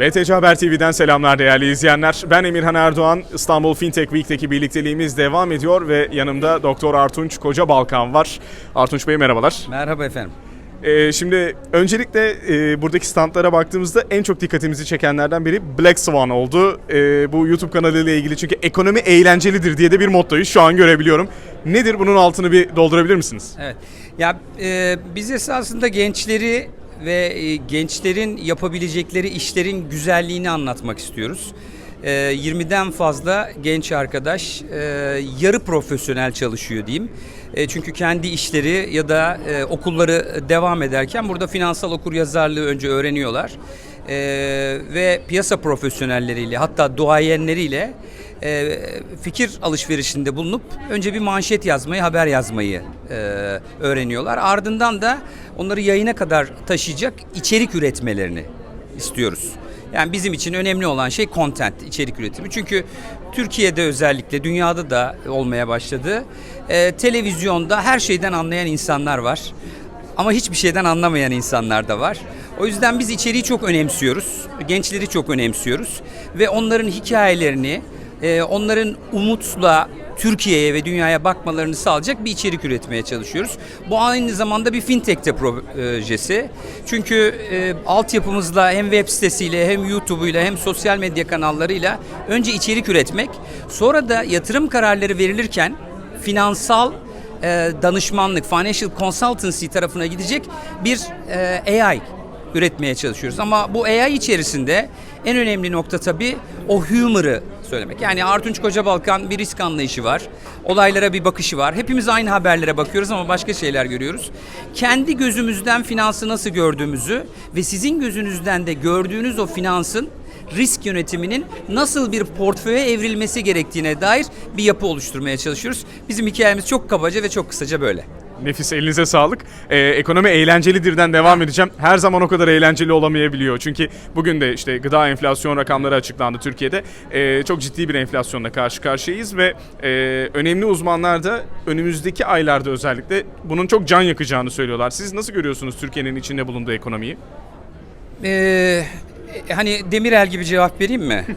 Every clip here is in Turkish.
BTC Haber TV'den selamlar değerli izleyenler. Ben Emirhan Erdoğan. İstanbul Fintech Week'teki birlikteliğimiz devam ediyor ve yanımda Doktor Artunç Koca Balkan var. Artunç Bey merhabalar. Merhaba efendim. Ee, şimdi öncelikle e, buradaki standlara baktığımızda en çok dikkatimizi çekenlerden biri Black Swan oldu. E, bu YouTube kanalıyla ilgili çünkü ekonomi eğlencelidir diye de bir mottoyu şu an görebiliyorum. Nedir bunun altını bir doldurabilir misiniz? Evet. Ya e, biz esasında gençleri ve e, gençlerin yapabilecekleri işlerin güzelliğini anlatmak istiyoruz. E, 20'den fazla genç arkadaş e, yarı profesyonel çalışıyor diyeyim. E, çünkü kendi işleri ya da e, okulları devam ederken burada finansal okuryazarlığı önce öğreniyorlar. E, ve piyasa profesyonelleriyle hatta duayenleriyle e, fikir alışverişinde bulunup önce bir manşet yazmayı, haber yazmayı e, öğreniyorlar. Ardından da onları yayına kadar taşıyacak içerik üretmelerini istiyoruz. Yani bizim için önemli olan şey content, içerik üretimi. Çünkü Türkiye'de özellikle dünyada da olmaya başladı. E, televizyonda her şeyden anlayan insanlar var. Ama hiçbir şeyden anlamayan insanlar da var. O yüzden biz içeriği çok önemsiyoruz. Gençleri çok önemsiyoruz. Ve onların hikayelerini, e, onların umutla Türkiye'ye ve dünyaya bakmalarını sağlayacak bir içerik üretmeye çalışıyoruz. Bu aynı zamanda bir fintech de projesi. Çünkü e, altyapımızla hem web sitesiyle hem YouTube'uyla hem sosyal medya kanallarıyla önce içerik üretmek, sonra da yatırım kararları verilirken finansal e, danışmanlık, financial consultancy tarafına gidecek bir e, AI üretmeye çalışıyoruz. Ama bu AI içerisinde en önemli nokta tabii o humor'ı söylemek. Yani Artunç Kocabalkan bir risk anlayışı var. Olaylara bir bakışı var. Hepimiz aynı haberlere bakıyoruz ama başka şeyler görüyoruz. Kendi gözümüzden finansı nasıl gördüğümüzü ve sizin gözünüzden de gördüğünüz o finansın risk yönetiminin nasıl bir portföye evrilmesi gerektiğine dair bir yapı oluşturmaya çalışıyoruz. Bizim hikayemiz çok kabaca ve çok kısaca böyle. Nefis elinize sağlık. Ee, ekonomi eğlencelidirden devam edeceğim. Her zaman o kadar eğlenceli olamayabiliyor. Çünkü bugün de işte gıda enflasyon rakamları açıklandı Türkiye'de. Ee, çok ciddi bir enflasyonla karşı karşıyayız ve e, önemli uzmanlar da önümüzdeki aylarda özellikle bunun çok can yakacağını söylüyorlar. Siz nasıl görüyorsunuz Türkiye'nin içinde bulunduğu ekonomiyi? Ee, hani Demirel gibi cevap vereyim mi?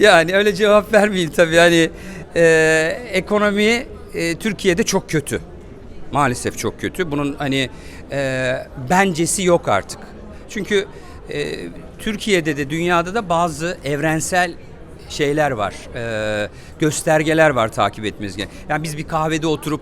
yani öyle cevap vermeyeyim tabii. Hani e, ekonomi e, Türkiye'de çok kötü. Maalesef çok kötü. Bunun hani e, bencesi yok artık. Çünkü e, Türkiye'de de dünyada da bazı evrensel şeyler var. E, göstergeler var takip etmemiz gereken. Yani biz bir kahvede oturup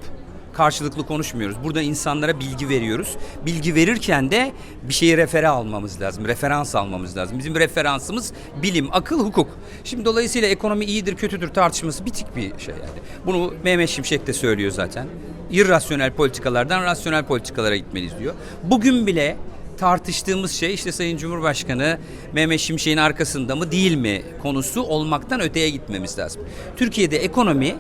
karşılıklı konuşmuyoruz. Burada insanlara bilgi veriyoruz. Bilgi verirken de bir şeyi refere almamız lazım. Referans almamız lazım. Bizim referansımız bilim, akıl, hukuk. Şimdi dolayısıyla ekonomi iyidir, kötüdür tartışması bitik bir şey yani. Bunu Mehmet Şimşek de söylüyor zaten. İrrasyonel politikalardan rasyonel politikalara gitmeliyiz diyor. Bugün bile tartıştığımız şey işte Sayın Cumhurbaşkanı Mehmet Şimşek'in arkasında mı değil mi konusu olmaktan öteye gitmemiz lazım. Türkiye'de ekonomi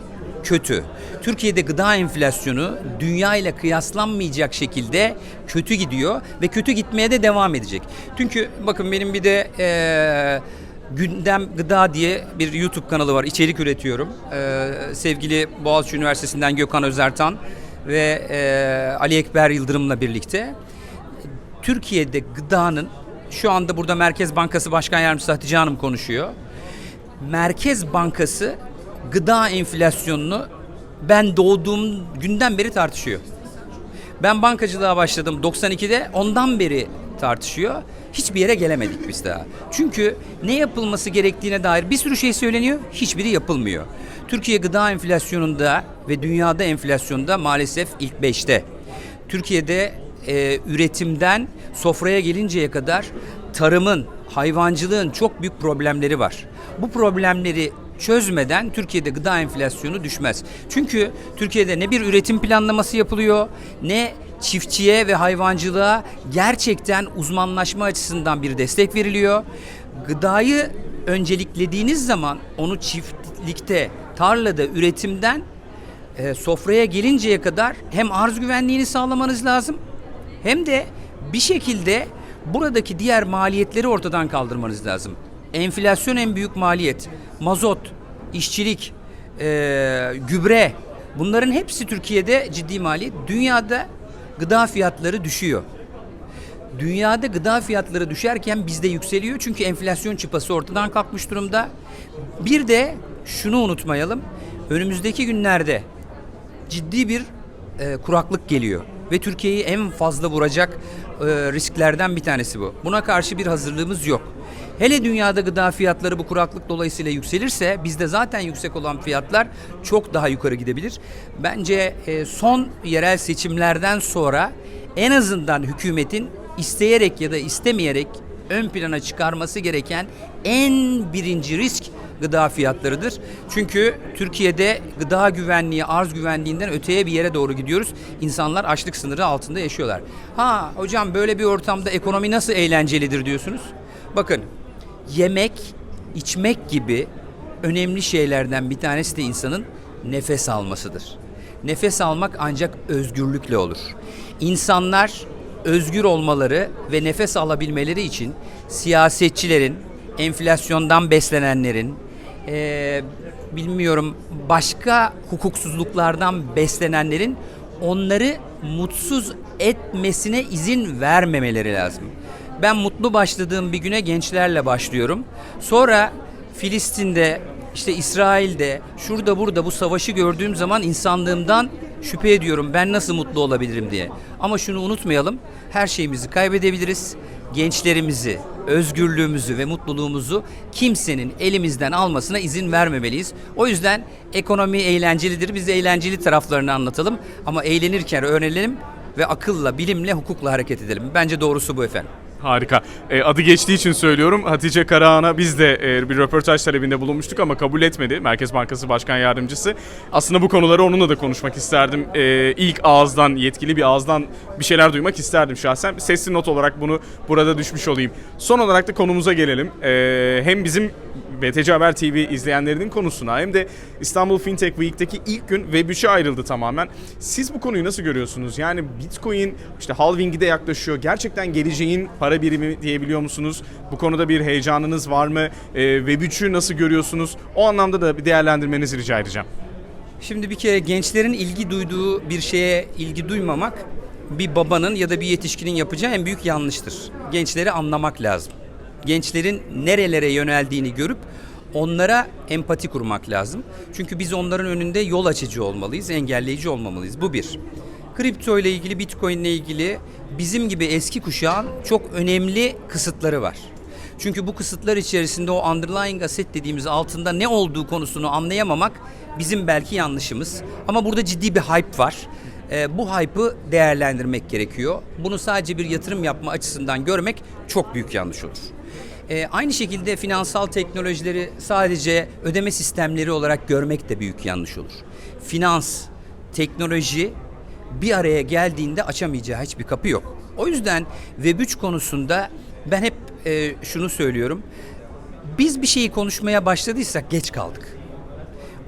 kötü. Türkiye'de gıda enflasyonu dünya ile kıyaslanmayacak şekilde kötü gidiyor ve kötü gitmeye de devam edecek. Çünkü bakın benim bir de eee Gündem Gıda diye bir YouTube kanalı var. İçerik üretiyorum. Eee, sevgili Boğaziçi Üniversitesi'nden Gökhan Özertan ve eee, Ali Ekber Yıldırım'la birlikte Türkiye'de gıdanın şu anda burada Merkez Bankası Başkan Yardımcısı Hatice Hanım konuşuyor. Merkez Bankası gıda enflasyonunu ben doğduğum günden beri tartışıyor. Ben bankacılığa başladım 92'de ondan beri tartışıyor. Hiçbir yere gelemedik biz daha. Çünkü ne yapılması gerektiğine dair bir sürü şey söyleniyor, hiçbiri yapılmıyor. Türkiye gıda enflasyonunda ve dünyada enflasyonda maalesef ilk beşte. Türkiye'de e, üretimden sofraya gelinceye kadar tarımın, hayvancılığın çok büyük problemleri var. Bu problemleri çözmeden Türkiye'de gıda enflasyonu düşmez. Çünkü Türkiye'de ne bir üretim planlaması yapılıyor, ne çiftçiye ve hayvancılığa gerçekten uzmanlaşma açısından bir destek veriliyor. Gıdayı önceliklediğiniz zaman onu çiftlikte, tarlada, üretimden e, sofraya gelinceye kadar hem arz güvenliğini sağlamanız lazım hem de bir şekilde buradaki diğer maliyetleri ortadan kaldırmanız lazım. Enflasyon en büyük maliyet. Mazot, işçilik, e, gübre bunların hepsi Türkiye'de ciddi maliyet. Dünyada gıda fiyatları düşüyor. Dünyada gıda fiyatları düşerken bizde yükseliyor çünkü enflasyon çıpası ortadan kalkmış durumda. Bir de şunu unutmayalım. Önümüzdeki günlerde ciddi bir e, kuraklık geliyor ve Türkiye'yi en fazla vuracak e, risklerden bir tanesi bu. Buna karşı bir hazırlığımız yok. Hele dünyada gıda fiyatları bu kuraklık dolayısıyla yükselirse bizde zaten yüksek olan fiyatlar çok daha yukarı gidebilir. Bence e, son yerel seçimlerden sonra en azından hükümetin isteyerek ya da istemeyerek ön plana çıkarması gereken en birinci risk gıda fiyatlarıdır. Çünkü Türkiye'de gıda güvenliği, arz güvenliğinden öteye bir yere doğru gidiyoruz. İnsanlar açlık sınırı altında yaşıyorlar. Ha hocam böyle bir ortamda ekonomi nasıl eğlencelidir diyorsunuz? Bakın yemek, içmek gibi önemli şeylerden bir tanesi de insanın nefes almasıdır. Nefes almak ancak özgürlükle olur. İnsanlar özgür olmaları ve nefes alabilmeleri için siyasetçilerin, enflasyondan beslenenlerin, eee, bilmiyorum başka hukuksuzluklardan beslenenlerin onları mutsuz etmesine izin vermemeleri lazım. Ben mutlu başladığım bir güne gençlerle başlıyorum. Sonra Filistin'de, işte İsrail'de, şurada burada bu savaşı gördüğüm zaman insanlığımdan şüphe ediyorum. Ben nasıl mutlu olabilirim diye. Ama şunu unutmayalım. Her şeyimizi kaybedebiliriz. Gençlerimizi, özgürlüğümüzü ve mutluluğumuzu kimsenin elimizden almasına izin vermemeliyiz. O yüzden ekonomi eğlencelidir. Biz de eğlenceli taraflarını anlatalım. Ama eğlenirken öğrenelim ve akılla, bilimle, hukukla hareket edelim. Bence doğrusu bu efendim. Harika. E, adı geçtiği için söylüyorum. Hatice Karahan'a biz de e, bir röportaj talebinde bulunmuştuk ama kabul etmedi. Merkez Bankası Başkan Yardımcısı. Aslında bu konuları onunla da konuşmak isterdim. E, ilk ağızdan, yetkili bir ağızdan bir şeyler duymak isterdim şahsen. Sesli not olarak bunu burada düşmüş olayım. Son olarak da konumuza gelelim. E, hem bizim BTC Haber TV izleyenlerinin konusuna hem de İstanbul Fintech Week'teki ilk gün Web3'e ayrıldı tamamen. Siz bu konuyu nasıl görüyorsunuz? Yani Bitcoin işte halving'i de yaklaşıyor. Gerçekten geleceğin para birimi diyebiliyor musunuz? Bu konuda bir heyecanınız var mı? Ee, Web3'ü nasıl görüyorsunuz? O anlamda da bir değerlendirmenizi rica edeceğim. Şimdi bir kere gençlerin ilgi duyduğu bir şeye ilgi duymamak bir babanın ya da bir yetişkinin yapacağı en büyük yanlıştır. Gençleri anlamak lazım. Gençlerin nerelere yöneldiğini görüp onlara empati kurmak lazım. Çünkü biz onların önünde yol açıcı olmalıyız, engelleyici olmamalıyız. Bu bir. Kripto ile ilgili, Bitcoin ile ilgili bizim gibi eski kuşağın çok önemli kısıtları var. Çünkü bu kısıtlar içerisinde o underlying asset dediğimiz altında ne olduğu konusunu anlayamamak bizim belki yanlışımız. Ama burada ciddi bir hype var. Ee, bu hype'ı değerlendirmek gerekiyor. Bunu sadece bir yatırım yapma açısından görmek çok büyük yanlış olur. Ee, aynı şekilde finansal teknolojileri sadece ödeme sistemleri olarak görmek de büyük yanlış olur. Finans, teknoloji bir araya geldiğinde açamayacağı hiçbir kapı yok. O yüzden Web3 konusunda ben hep e, şunu söylüyorum. Biz bir şeyi konuşmaya başladıysak geç kaldık.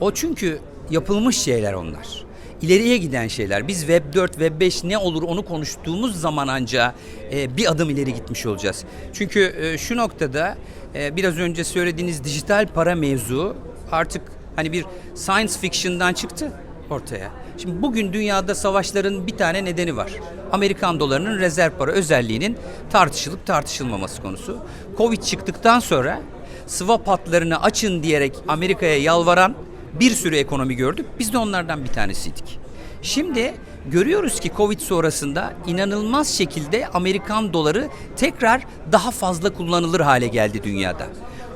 O çünkü yapılmış şeyler onlar. İleriye giden şeyler. Biz Web 4, Web 5 ne olur onu konuştuğumuz zaman anca e, bir adım ileri gitmiş olacağız. Çünkü e, şu noktada e, biraz önce söylediğiniz dijital para mevzu artık hani bir science fiction'dan çıktı ortaya. Şimdi bugün dünyada savaşların bir tane nedeni var. Amerikan dolarının rezerv para özelliğinin tartışılıp tartışılmaması konusu. Covid çıktıktan sonra swap hatlarını açın diyerek Amerika'ya yalvaran bir sürü ekonomi gördük. Biz de onlardan bir tanesiydik. Şimdi görüyoruz ki Covid sonrasında inanılmaz şekilde Amerikan doları tekrar daha fazla kullanılır hale geldi dünyada.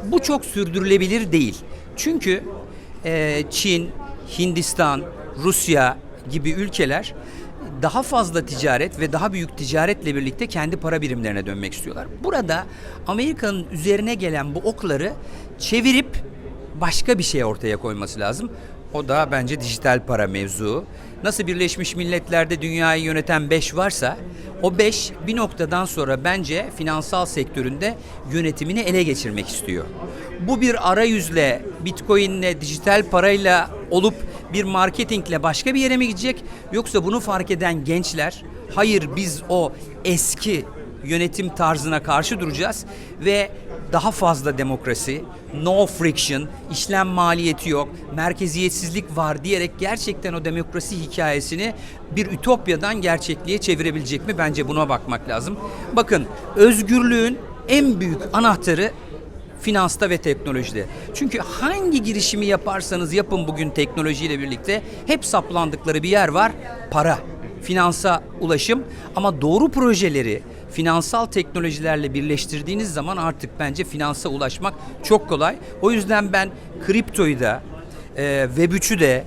Bu çok sürdürülebilir değil. Çünkü e, Çin, Hindistan, Rusya gibi ülkeler daha fazla ticaret ve daha büyük ticaretle birlikte kendi para birimlerine dönmek istiyorlar. Burada Amerika'nın üzerine gelen bu okları çevirip başka bir şey ortaya koyması lazım. O da bence dijital para mevzu. Nasıl Birleşmiş Milletler'de dünyayı yöneten 5 varsa o 5 bir noktadan sonra bence finansal sektöründe yönetimini ele geçirmek istiyor. Bu bir arayüzle, bitcoinle, dijital parayla olup bir marketingle başka bir yere mi gidecek? Yoksa bunu fark eden gençler hayır biz o eski yönetim tarzına karşı duracağız ve daha fazla demokrasi, no friction, işlem maliyeti yok, merkeziyetsizlik var diyerek gerçekten o demokrasi hikayesini bir ütopyadan gerçekliğe çevirebilecek mi? Bence buna bakmak lazım. Bakın özgürlüğün en büyük anahtarı finansta ve teknolojide. Çünkü hangi girişimi yaparsanız yapın bugün teknolojiyle birlikte hep saplandıkları bir yer var. Para, finansa ulaşım ama doğru projeleri finansal teknolojilerle birleştirdiğiniz zaman artık bence finansa ulaşmak çok kolay. O yüzden ben kriptoyu da e, Web3'ü de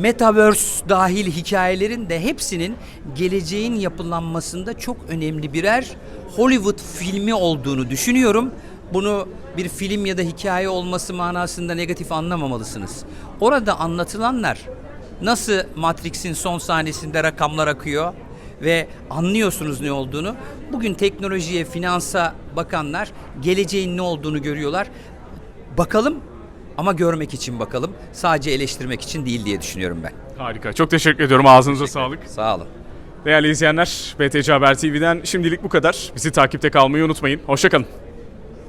Metaverse dahil hikayelerin de hepsinin geleceğin yapılanmasında çok önemli birer Hollywood filmi olduğunu düşünüyorum. Bunu bir film ya da hikaye olması manasında negatif anlamamalısınız. Orada anlatılanlar nasıl Matrix'in son sahnesinde rakamlar akıyor ve anlıyorsunuz ne olduğunu. Bugün teknolojiye, finansa bakanlar geleceğin ne olduğunu görüyorlar. Bakalım ama görmek için bakalım. Sadece eleştirmek için değil diye düşünüyorum ben. Harika. Çok teşekkür ediyorum. Ağzınıza sağlık. Sağ olun. Değerli izleyenler, BTC Haber TV'den şimdilik bu kadar. Bizi takipte kalmayı unutmayın. Hoşçakalın.